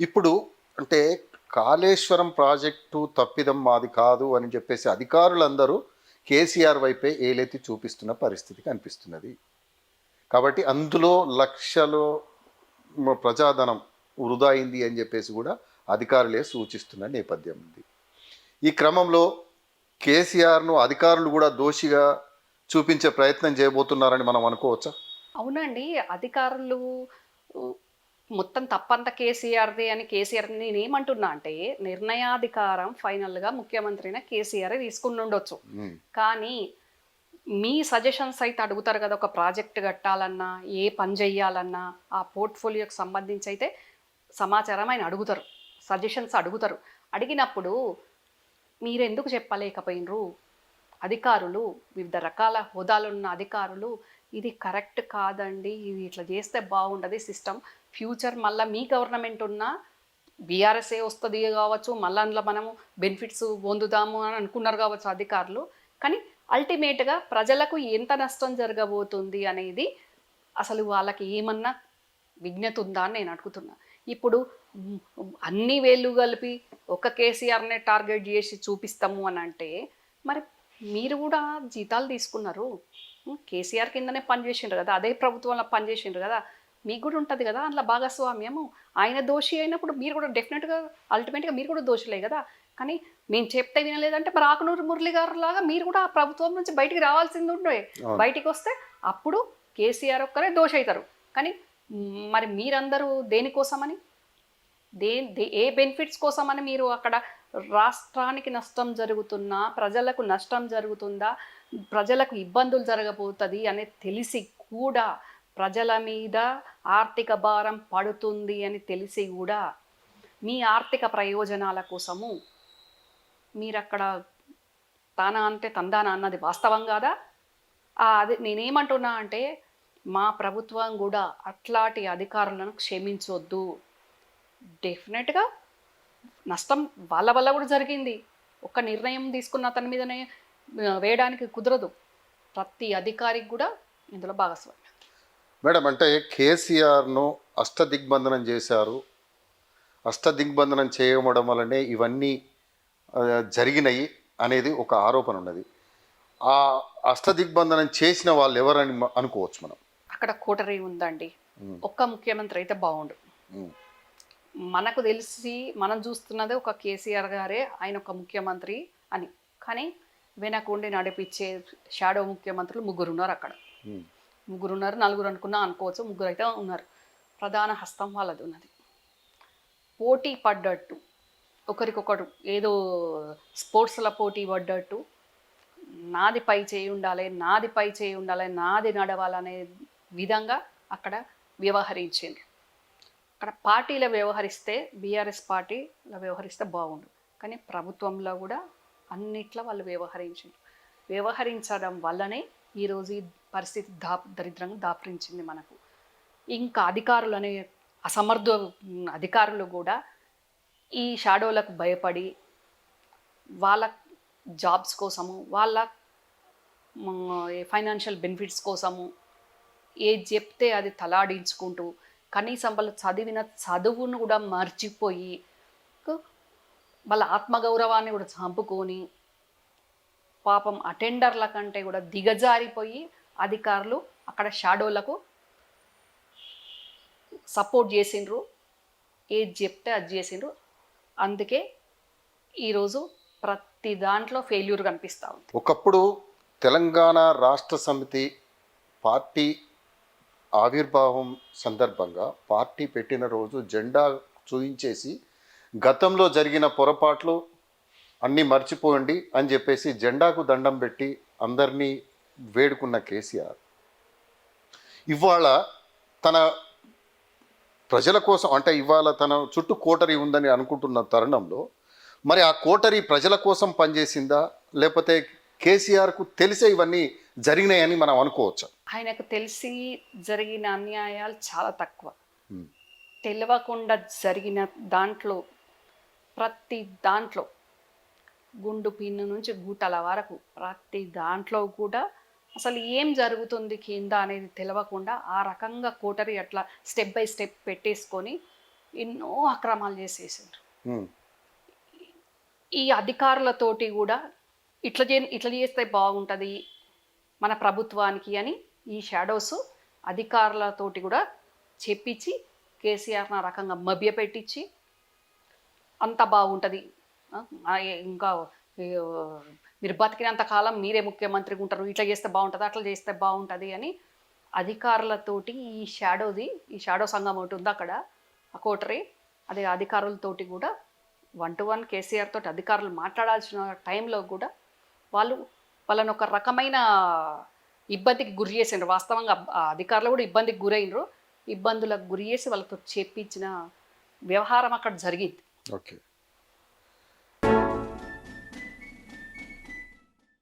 ఇప్పుడు అంటే కాళేశ్వరం ప్రాజెక్టు తప్పిదం మాది కాదు అని చెప్పేసి అధికారులందరూ కేసీఆర్ వైపే ఏలెత్తి చూపిస్తున్న పరిస్థితి కనిపిస్తున్నది. కాబట్టి అందులో లక్షలు ప్రజాధనం వృధా అయింది అని చెప్పేసి కూడా అధికారులే సూచిస్తున్న నేపథ్యం ఉంది. ఈ క్రమంలో కేసీఆర్ను అధికారులు కూడా దోషిగా చూపించే ప్రయత్నం చేయబోతున్నారని మనం అనుకోవచ్చా? అవునండి. అధికారులు మొత్తం తప్పంతా కేసీఆర్ది అని కేసీఆర్ నేను ఏమంటున్నా అంటే నిర్ణయాధికారం ఫైనల్గా ముఖ్యమంత్రిన కేసీఆర్ తీసుకుని ఉండొచ్చు కానీ మీ సజెషన్స్ అయితే అడుగుతారు కదా ఒక ప్రాజెక్ట్ కట్టాలన్నా ఏ పని చెయ్యాలన్నా ఆ పోర్ట్ఫోలియోకి సంబంధించి అయితే సమాచారం ఆయన అడుగుతారు సజెషన్స్ అడుగుతారు. అడిగినప్పుడు మీరు ఎందుకు చెప్పలేకపోయినరు? అధికారులు వివిధ రకాల హోదాలున్న అధికారులు ఇది కరెక్ట్ కాదండి ఇది ఇట్లా చేస్తే బాగుండదు సిస్టమ్ ఫ్యూచర్ మళ్ళీ మీ గవర్నమెంట్ ఉన్నా బీఆర్ఎస్ఏ వస్తుంది కావచ్చు మళ్ళీ అందులో మనము బెనిఫిట్స్ పొందుదాము అని అనుకున్నారు కావచ్చు అధికారులు. కానీ అల్టిమేట్గా ప్రజలకు ఎంత నష్టం జరగబోతుంది అనేది అసలు వాళ్ళకి ఏమన్నా విజ్ఞత ఉందా అని నేను అడుగుతున్నా. ఇప్పుడు అన్ని వేళ్ళు కలిపి ఒక కేసీఆర్నే టార్గెట్ చేసి చూపిస్తాము అని అంటే మరి మీరు కూడా జీతాలు తీసుకున్నారు. కేసీఆర్ కిందనే పనిచేసిండ్రు కదా అదే ప్రభుత్వంలో పనిచేసిండ్రు కదా. మీకు కూడా ఉంటుంది కదా అందులో భాగస్వామ్యము. ఆయన దోషి అయినప్పుడు మీరు కూడా డెఫినెట్గా అల్టిమేట్గా మీరు కూడా దోషులే కదా. కానీ మేము చెప్తే వినలేదంటే మరి ఆకునూరు మురళి గారు లాగా మీరు కూడా ఆ ప్రభుత్వం నుంచి బయటికి రావాల్సింది ఉండే. బయటికి వస్తే అప్పుడు కేసీఆర్ ఒక్కరే దోష అవుతారు కానీ మరి మీరందరూ దేనికోసమని? దే దే- ఏ బెనిఫిట్స్ కోసమని మీరు అక్కడ రాష్ట్రానికి నష్టం జరుగుతున్నా ప్రజలకు నష్టం జరుగుతుందా ప్రజలకు ఇబ్బందులు జరగబోతుంది అని తెలిసి కూడా ప్రజల మీద ఆర్థిక భారం పడుతుంది అని తెలిసి కూడా మీ ఆర్థిక ప్రయోజనాల కోసము మీరు అక్కడ తానా అంటే తందానా అన్నది వాస్తవం కాదా? అది నేనేమంటున్నా అంటే మా ప్రభుత్వం కూడా అట్లాంటి అధికారులను క్షమించొద్దు. డెఫినెట్గా నష్టం వాళ్ళ వల్ల కూడా జరిగింది. ఒక నిర్ణయం తీసుకున్న అతని మీదనే వేయడానికి కుదరదు. ప్రతి అధికారికి కూడా ఇందులో భాగస్వామి. మేడం అంటే కేసీఆర్ను అష్టదిగ్బంధనం చేశారు. అష్టదిగ్బంధనం చేయడం వల్లనే ఇవన్నీ జరిగినాయి అనేది ఒక ఆరోపణ ఉన్నది. ఆ అష్టదిగ్బంధనం చేసిన వాళ్ళు ఎవరని అనుకోవచ్చు మనం. అక్కడ కోటరీ ఉందండి. ఒక్క ముఖ్యమంత్రి అయితే బాగుండు మనకు తెలిసి మనం చూస్తున్నదే ఒక కేసీఆర్ గారే ఆయన ఒక ముఖ్యమంత్రి అని. కానీ వెనకుండి నడిపించే షాడో ముఖ్యమంత్రులు ముగ్గురు ఉన్నారు అక్కడ ముగ్గురు ఉన్నారు నలుగురు అనుకున్నా అనుకోవచ్చు ముగ్గురు అయితే ఉన్నారు. ప్రధాన హస్తం వాళ్ళది ఉన్నది. పోటీ పడ్డట్టు ఒకరికొకరు ఏదో స్పోర్ట్స్ల పోటీ పడ్డట్టు నాది పై చేయి ఉండాలి నాది పై చేయి ఉండాలి నాది నడవాలనే విధంగా అక్కడ వ్యవహరించిండ్రు. అక్కడ పార్టీలో వ్యవహరిస్తే బీఆర్ఎస్ పార్టీలో వ్యవహరిస్తే బాగుండు. కానీ ప్రభుత్వంలో కూడా అన్నిట్లో వాళ్ళు వ్యవహరించారు వ్యవహరించడం వల్లనే ఈరోజు ఈ పరిస్థితి దా దరిద్రంగా దాపరించింది మనకు. ఇంకా అధికారులు అనే అసమర్థ అధికారులు కూడా ఈ షాడోలకు భయపడి వాళ్ళ జాబ్స్ కోసము వాళ్ళ ఫైనాన్షియల్ బెనిఫిట్స్ కోసము ఏది చెప్తే అది తలాడించుకుంటూ కనీసం వాళ్ళు చదివిన చదువును కూడా మర్చిపోయి వాళ్ళ ఆత్మగౌరవాన్ని కూడా చంపుకొని పాపం అటెండర్ల కంటే కూడా దిగజారిపోయి అధికారులు అక్కడ షాడోలకు సపోర్ట్ చేసిండ్రు. ఏది చెప్తే అది చేసిండ్రు. అందుకే ఈరోజు ప్రతి దాంట్లో ఫెయిల్యూర్ కనిపిస్తూ ఉంది. ఒకప్పుడు తెలంగాణ రాష్ట్ర సమితి పార్టీ ఆవిర్భావం సందర్భంగా పార్టీ పెట్టిన రోజు జెండా చూయించేసి గతంలో జరిగిన పొరపాట్లు అన్నీ మర్చిపోండి అని చెప్పేసి జెండాకు దండం పెట్టి అందరినీ వేడుకున్న కేసీఆర్. ఇవాళ తన ప్రజల కోసం అంటే ఇవాళ తన చుట్టూ కోటరీ ఉందని అనుకుంటున్న తరుణంలో మరి ఆ కోటరీ ప్రజల కోసం పనిచేసిందా? లేకపోతే కేసీఆర్కు తెలిసే ఇవన్నీ జరిగినాయని మనం అనుకోవచ్చా? ఆయనకు తెలిసి జరిగిన అన్యాయాలు చాలా తక్కువ. తెలియకుండా జరిగిన దాంట్లో ప్రతి దాంట్లో గుండు పిన్ను నుంచి గూటల వరకు ప్రతి దాంట్లో కూడా అసలు ఏం జరుగుతుంది కింద అనేది తెలియకుండా ఆ రకంగా కోటరీ అట్లా స్టెప్ బై స్టెప్ పెట్టేసుకొని ఎన్నో అక్రమాలు చేసేసారు ఈ అధికారులతోటి కూడా ఇట్లా చే ఇట్లా చేస్తే బాగుంటుంది మన ప్రభుత్వానికి అని ఈ షాడోస్ అధికారులతోటి కూడా చెప్పించి కేసీఆర్ని ఆ రకంగా మభ్యపెట్టించి అంత బాగుంటుంది ఇంకా మీరు బతికినంత కాలం మీరే ముఖ్యమంత్రిగా ఉంటారు ఇట్లా చేస్తే బాగుంటుంది అట్లా చేస్తే బాగుంటుంది అని అధికారులతోటి ఈ షాడోది ఈ షాడో సంఘం ఒకటి ఉంది అక్కడ ఆ కోటరీ అదే అధికారులతోటి కూడా వన్ టు వన్ కేసీఆర్ తోటి అధికారులు మాట్లాడాల్సిన టైంలో కూడా వాళ్ళు వాళ్ళని ఒక రకమైన ఇబ్బందికి గురి చేసిండ్రు. వాస్తవంగా అధికారులు కూడా ఇబ్బందికి గురైనరు ఇబ్బందులకు గురి చేసి వాళ్ళతో చెప్పించిన వ్యవహారం అక్కడ జరిగింది. ఓకే.